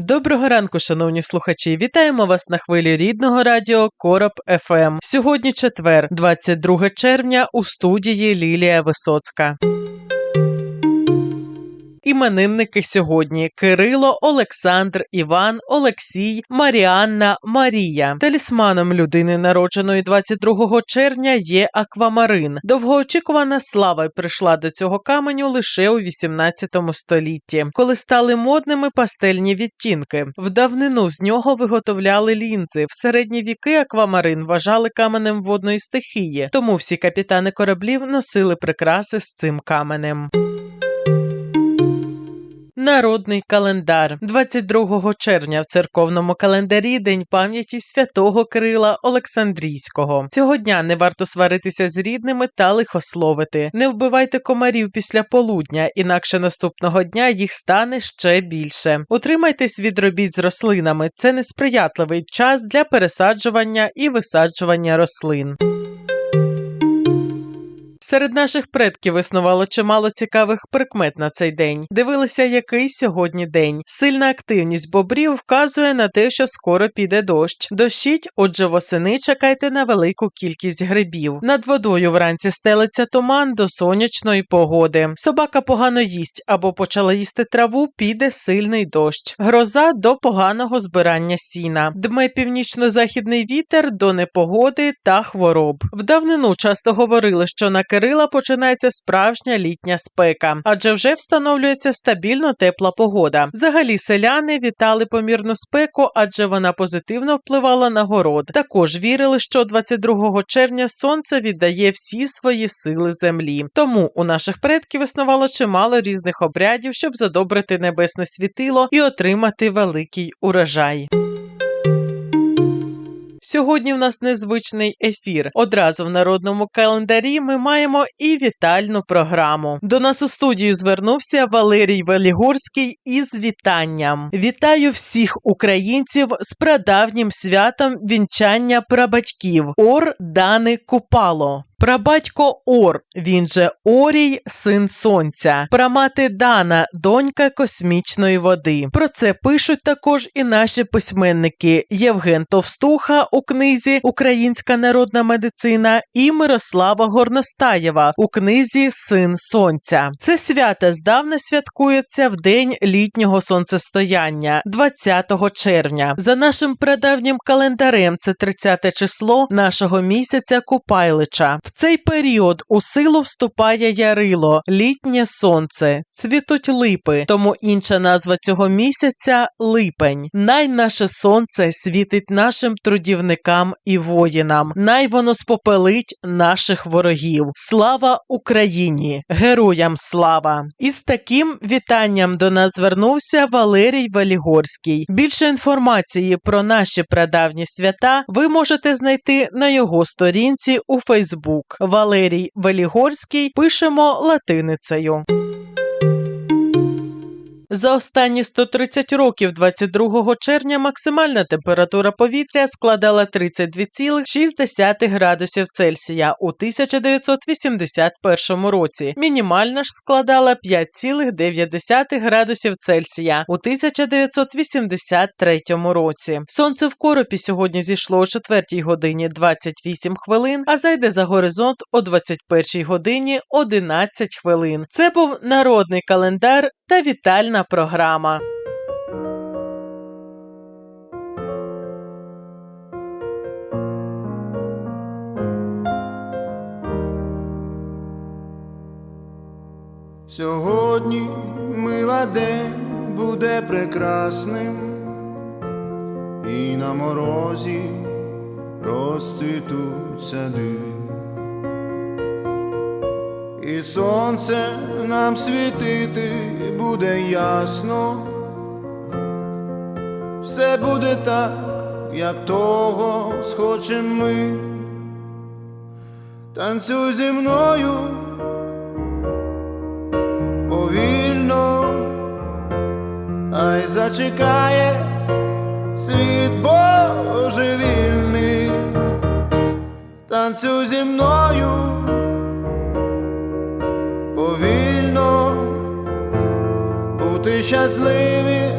Доброго ранку, шановні слухачі! Вітаємо вас на хвилі рідного радіо Короб ФМ. Сьогодні четвер, 22 червня, у студії Лілія Висоцька. Іменинники сьогодні Кирило, Олександр, Іван, Олексій, Маріанна, Марія. Талісманом людини, народженої 22 червня, є аквамарин. Довгоочікувана слава прийшла до цього каменю лише у 18 столітті, коли стали модними пастельні відтінки. В давнину з нього виготовляли лінзи. В середні віки аквамарин вважали каменем водної стихії, тому всі капітани кораблів носили прикраси з цим каменем. Народний календар 22 червня в церковному календарі День пам'яті святого Кирила Олександрійського. Цього дня не варто сваритися з рідними та лихословити. Не вбивайте комарів після полудня, інакше наступного дня їх стане ще більше. Утримайтесь від робіт з рослинами. Це несприятливий час для пересаджування і висаджування рослин. Серед наших предків існувало чимало цікавих прикмет на цей день. Дивилися, який сьогодні день. Сильна активність бобрів вказує на те, що скоро піде дощ. Дощить, отже, восени чекайте на велику кількість грибів. Над водою вранці стелиться туман до сонячної погоди. Собака погано їсть або почала їсти траву, піде сильний дощ. Гроза до поганого збирання сіна. Дме північно-західний вітер до непогоди та хвороб. В давнину часто говорили, що на Кирила починається справжня літня спека, адже вже встановлюється стабільно тепла погода. Взагалі селяни вітали помірну спеку, адже вона позитивно впливала на город. Також вірили, що 22 червня сонце віддає всі свої сили землі. Тому у наших предків існувало чимало різних обрядів, щоб задобрити небесне світило і отримати великий урожай. Сьогодні в нас незвичний ефір. Одразу в народному календарі ми маємо і вітальну програму. До нас у студію звернувся Валерій Велігорський із вітанням. Вітаю всіх українців з прадавнім святом вінчання прабатьків. Ор Дани Купало. Прабатько Ор, він же Орій, син сонця, прамати Дана, донька космічної води. Про це пишуть також і наші письменники Євген Товстуха у книзі Українська народна медицина і Мирослава Горностаєва у книзі Син Сонця. Це свято здавна святкується в день літнього сонцестояння, 20 червня. За нашим прадавнім календарем, це 30 число нашого місяця Купайлича. В цей період у силу вступає ярило, літнє сонце, цвітуть липи, тому інша назва цього місяця липень. Най наше сонце світить нашим трудівникам і воїнам. Най воно спопелить наших ворогів. Слава Україні! Героям слава! І з таким вітанням до нас звернувся Валерій Валігорський. Більше інформації про наші прадавні свята ви можете знайти на його сторінці у Фейсбук. Валерій Велігорський пишемо латиницею. За останні 130 років 22 червня максимальна температура повітря складала 32,6 градусів Цельсія у 1981 році. Мінімальна ж складала 5,9 градусів Цельсія у 1983 році. Сонце в коропі сьогодні зійшло о 4 годині 28 хвилин, а зайде за горизонт о 21 годині 11 хвилин. Це був народний календар та вітальна програма. Сьогодні мила день буде прекрасним, і на морозі розцвітуть сади, і сонце нам світити буде ясно, все буде так, як того схочем ми. Танцюй зі мною повільно, ай зачекає світ божевільний, танцюй зі мною щасливі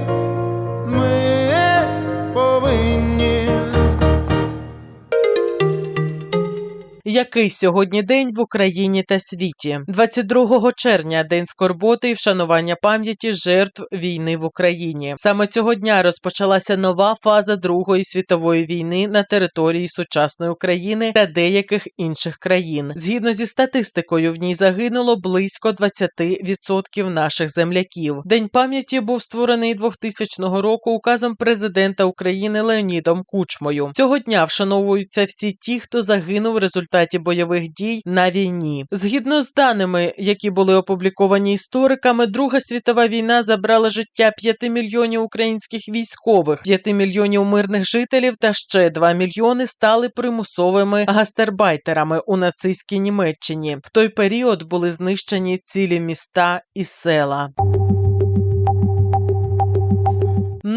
Який сьогодні день в Україні та світі? 22 червня день скорботи і вшанування пам'яті жертв війни в Україні. Саме цього дня розпочалася нова фаза Другої світової війни на території сучасної України та деяких інших країн. Згідно зі статистикою, в ній загинуло близько 20% наших земляків. День пам'яті був створений 2000 року указом президента України Леонідом Кучмою. Цього дня вшановуються всі ті, хто загинув в результаті бойових дій на війні. Згідно з даними, які були опубліковані істориками, Друга світова війна забрала життя 5 мільйонів українських військових, 5 мільйонів мирних жителів та ще 2 мільйони стали примусовими гастербайтерами у нацистській Німеччині. В той період були знищені цілі міста і села.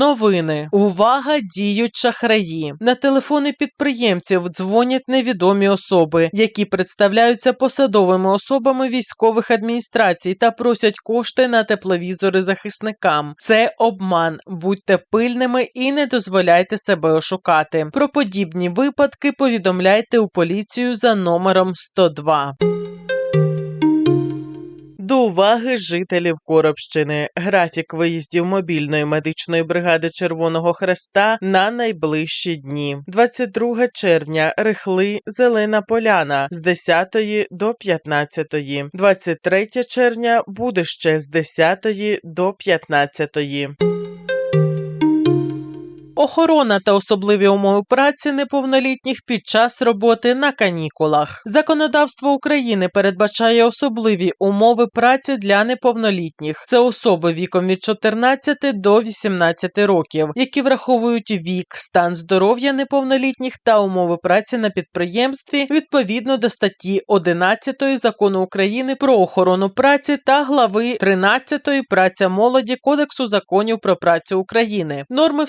Новини. Увага! Діють шахраї. На телефони підприємців дзвонять невідомі особи, які представляються посадовими особами військових адміністрацій та просять кошти на тепловізори захисникам. Це обман. Будьте пильними і не дозволяйте себе ошукати. Про подібні випадки повідомляйте у поліцію за номером 102. До уваги жителів Коробщини. Графік виїздів мобільної медичної бригади Червоного Хреста на найближчі дні. 22 червня Рихли Зелена Поляна з 10 до 15. 23 червня Будище з 10 до 15. Охорона та особливі умови праці неповнолітніх під час роботи на канікулах. Законодавство України передбачає особливі умови праці для неповнолітніх. Це особи віком від 14 до 18 років, які враховують вік, стан здоров'я неповнолітніх та умови праці на підприємстві відповідно до статті 11 закону України про охорону праці та глави 13 праця молоді Кодексу законів про працю України. Норми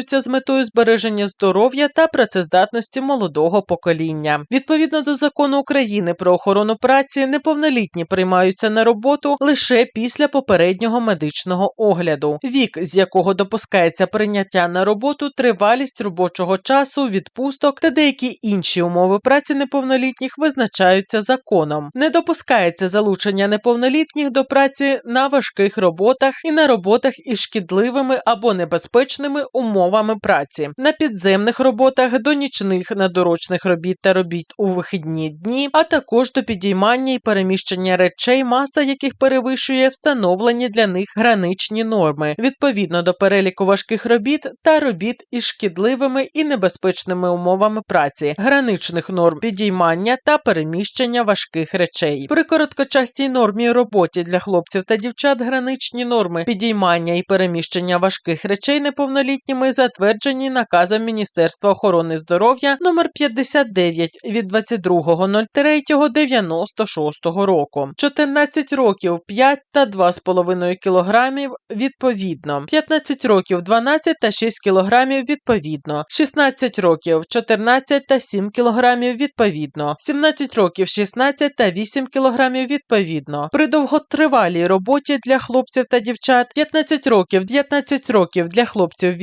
встановлюються з метою збереження здоров'я та працездатності молодого покоління. Відповідно до закону України про охорону праці, неповнолітні приймаються на роботу лише після попереднього медичного огляду. Вік, з якого допускається прийняття на роботу, тривалість робочого часу, відпусток та деякі інші умови праці неповнолітніх визначаються законом. Не допускається залучення неповнолітніх до праці на важких роботах і на роботах із шкідливими або небезпечними умовами праці, на підземних роботах, до нічних надурочних робіт та робіт у вихідні дні, а також до підіймання і переміщення речей, маса яких перевищує встановлені для них граничні норми, відповідно до переліку важких робіт та робіт із шкідливими і небезпечними умовами праці, граничних норм підіймання та переміщення важких речей. При короткочастій нормі роботі для хлопців та дівчат граничні норми підіймання і переміщення важких речей неповнолітніми затверджені наказом Міністерства охорони здоров'я номер 59 від 22.03.96 року. 14 років 5 та 2,5 кілограмів відповідно, 15 років 12 та 6 кілограмів відповідно, 16 років 14 та 7 кілограмів відповідно, 17 років 16 та 8 кілограмів відповідно. При довготривалій роботі для хлопців та дівчат 15 років 19 років для хлопців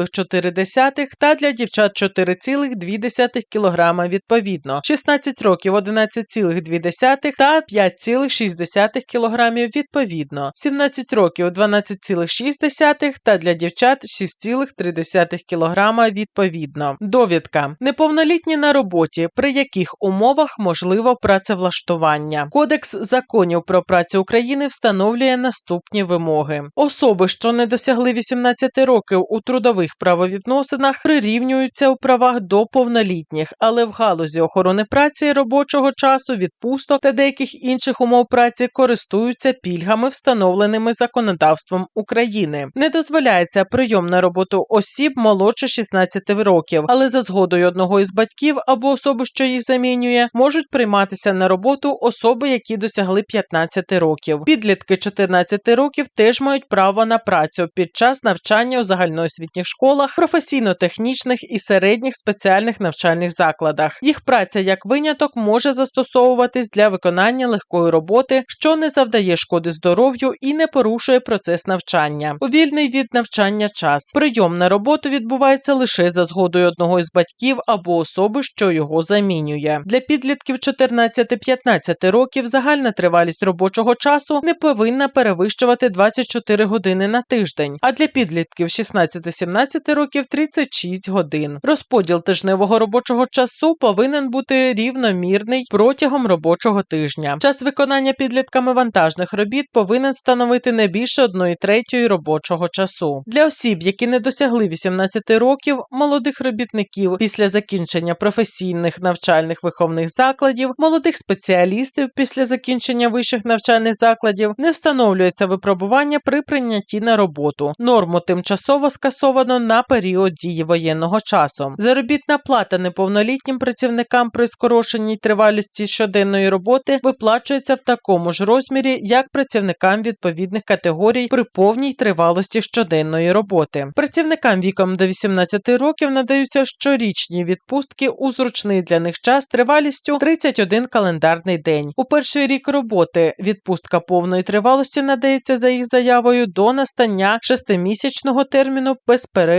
8,4 та для дівчат 4,2 кг відповідно, 16 років 11,2 та 5,6 кг відповідно, 17 років 12,6 та для дівчат 6,3 кг відповідно. Довідка. Неповнолітні на роботі, при яких умовах можливо працевлаштування. Кодекс законів про працю України встановлює наступні вимоги. Особи, що не досягли 18 років у трудових трудових правовідносинах прирівнюються у правах до повнолітніх, але в галузі охорони праці, робочого часу, відпусток та деяких інших умов праці користуються пільгами, встановленими законодавством України. Не дозволяється прийом на роботу осіб молодше 16 років, але за згодою одного із батьків або особи, що їх замінює, можуть прийматися на роботу особи, які досягли 15 років. Підлітки 14 років теж мають право на працю під час навчання у загальноосвітніх школах, професійно-технічних і середніх спеціальних навчальних закладах. Їх праця як виняток може застосовуватись для виконання легкої роботи, що не завдає шкоди здоров'ю і не порушує процес навчання. У вільний від навчання час прийом на роботу відбувається лише за згодою одного із батьків або особи, що його замінює. Для підлітків 14-15 років загальна тривалість робочого часу не повинна перевищувати 24 години на тиждень, а для підлітків 16-17 років 36 годин. Розподіл тижневого робочого часу повинен бути рівномірний протягом робочого тижня. Час виконання підлітками вантажних робіт повинен становити не більше 1 третьої робочого часу. Для осіб, які не досягли 18 років, молодих робітників після закінчення професійних навчальних виховних закладів, молодих спеціалістів після закінчення вищих навчальних закладів не встановлюється випробування при прийнятті на роботу. Норму тимчасово скасовано на період дії воєнного часу. Заробітна плата неповнолітнім працівникам при скороченій тривалості щоденної роботи виплачується в такому ж розмірі, як працівникам відповідних категорій при повній тривалості щоденної роботи. Працівникам віком до 18 років надаються щорічні відпустки у зручний для них час тривалістю 31 календарний день. У перший рік роботи відпустка повної тривалості надається за їх заявою до настання шестимісячного терміну безперервної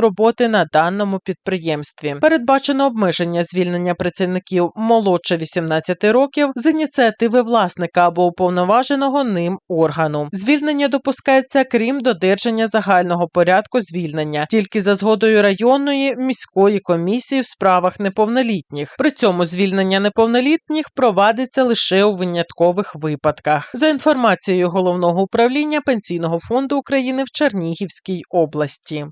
роботи на даному підприємстві. Передбачено обмеження звільнення працівників молодше 18 років з ініціативи власника або уповноваженого ним органу. Звільнення допускається крім додержання загального порядку звільнення, тільки за згодою районної міської комісії в справах неповнолітніх. При цьому звільнення неповнолітніх провадиться лише у виняткових випадках. За інформацією головного управління Пенсійного фонду України в Чернігівській області.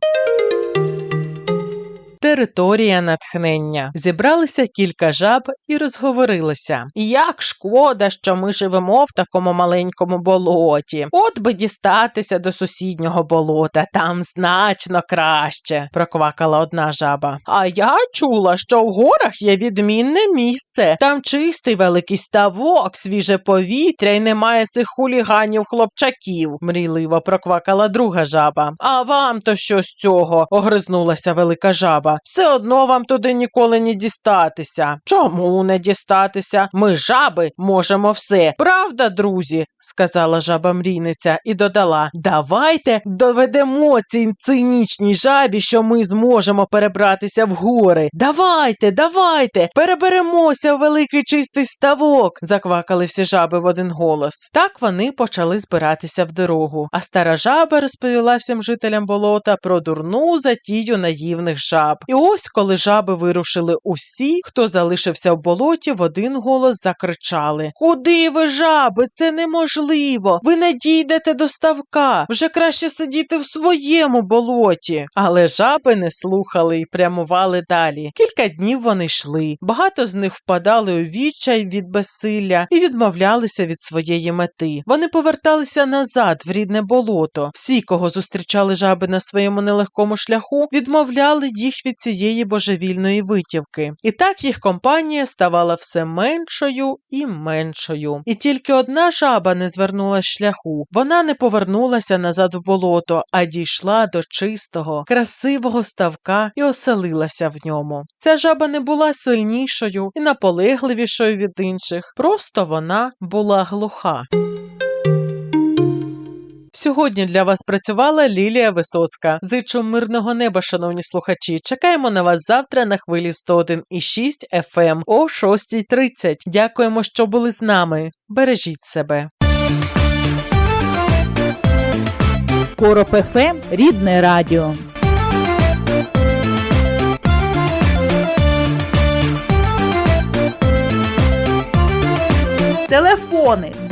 Територія натхнення. Зібралися кілька жаб і розговорилися. Як шкода, що ми живемо в такому маленькому болоті. От би дістатися до сусіднього болота, там значно краще, проквакала одна жаба. А я чула, що в горах є відмінне місце. Там чистий великий ставок, свіже повітря і немає цих хуліганів хлопчаків, мрійливо проквакала друга жаба. А вам то що з цього? огризнулася велика жаба. Все одно вам туди ніколи не дістатися. Чому не дістатися? Ми жаби можемо все. Правда, друзі? сказала жаба мрійниця і додала: Давайте доведемо цій цинічній жабі, що ми зможемо перебратися в гори. Давайте, давайте, переберемося в великий чистий ставок. заквакали всі жаби в один голос. Так вони почали збиратися в дорогу. А стара жаба розповіла всім жителям болота про дурну затію наївних жаб. І ось, коли жаби вирушили усі, хто залишився в болоті, в один голос закричали: Куди ви, жаби? Це неможливо. Ви не дійдете до ставка. Вже краще сидіти в своєму болоті. Але жаби не слухали і прямували далі. Кілька днів вони йшли. Багато з них впадали у відчай від безсилля і відмовлялися від своєї мети. Вони поверталися назад в рідне болото. Всі, кого зустрічали жаби на своєму нелегкому шляху, відмовляли їх від цієї божевільної витівки. І так їх компанія ставала все меншою і меншою. І тільки одна жаба не звернула шляху. Вона не повернулася назад в болото, а дійшла до чистого, красивого ставка і оселилася в ньому. Ця жаба не була сильнішою і наполегливішою від інших, просто вона була глуха. Сьогодні для вас працювала Лілія Висоцька. Зичу мирного неба, шановні слухачі. Чекаємо на вас завтра на хвилі 101,6 FM о 6.30. Дякуємо, що були з нами. Бережіть себе. Короб ФМ – рідне радіо. Телефони